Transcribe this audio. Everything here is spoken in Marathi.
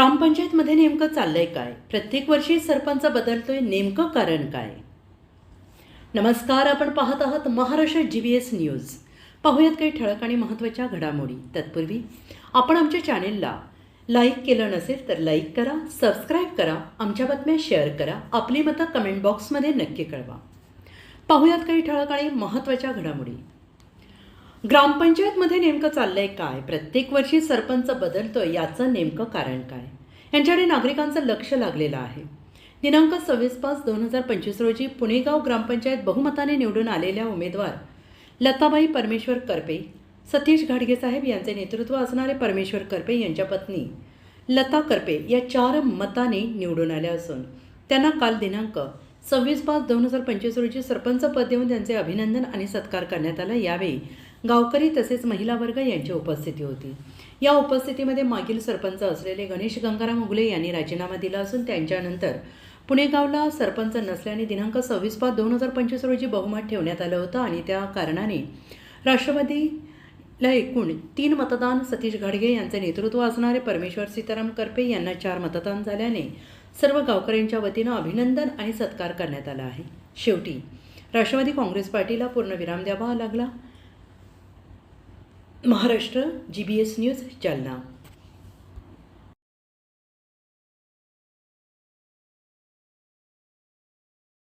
ग्रामपंचायतमध्ये नेमकं चाललंय काय? प्रत्येक वर्षी सरपंच बदलतोय नेमकं कारण काय? नमस्कार आपण पाहत आहात Maharashtra G B S news पाहूयात काही ठळक आणि महत्त्वाच्या घडामोडी. तत्पूर्वी आपण आमच्या चॅनेलला लाईक केलं नसेल तर लाईक करा सबस्क्राईब करा आमच्या बातम्या शेअर करा आपली मतं कमेंट बॉक्समध्ये नक्की कळवा. पाहूयात काही ठळक आणि महत्त्वाच्या घडामोडी. ग्रामपंचायतमध्ये नेमकं चाललंय काय? प्रत्येक वर्षी सरपंच बदलतोय याचं नेमकं कारण काय? यांच्याकडे नागरिकांचं लक्ष लागलेलं आहे. दिनांक सव्वीस पाच दोन हजार पंचवीस रोजी पुणेगाव ग्रामपंचायत बहुमताने निवडून आलेल्या उमेदवार लताबाई परमेश्वर करपे सतीश घाडगे साहेब यांचे नेतृत्व असणारे परमेश्वर करपे यांच्या पत्नी लता करपे या चार मताने निवडून आल्या असून त्यांना काल दिनांक सव्वीस पाच दोन हजार पंचवीस रोजी सरपंच पद देऊन त्यांचे अभिनंदन आणि सत्कार करण्यात आला. यावेळी गावकरी तसेच महिला वर्ग यांची उपस्थिती होती. या उपस्थितीमध्ये मागील सरपंच असलेले गणेश गंगाराम उगले यांनी राजीनामा दिला असून त्यांच्यानंतर पुणेगावला सरपंच नसल्याने दिनांक सव्वीस पाच दोन हजार पंचवीस रोजी बहुमत ठेवण्यात आलं होतं आणि त्या कारणाने राष्ट्रवादीला एकूण तीन मतदान सतीश घाडगे यांचे नेतृत्व असणारे परमेश्वर सीताराम करपे यांना चार मतदान झाल्याने सर्व गावकऱ्यांच्या वतीनं अभिनंदन आणि सत्कार करण्यात आला आहे. शेवटी राष्ट्रवादी काँग्रेस पार्टीला पूर्ण विराम द्यावा लागला. Maharashtra G B S news Jalna.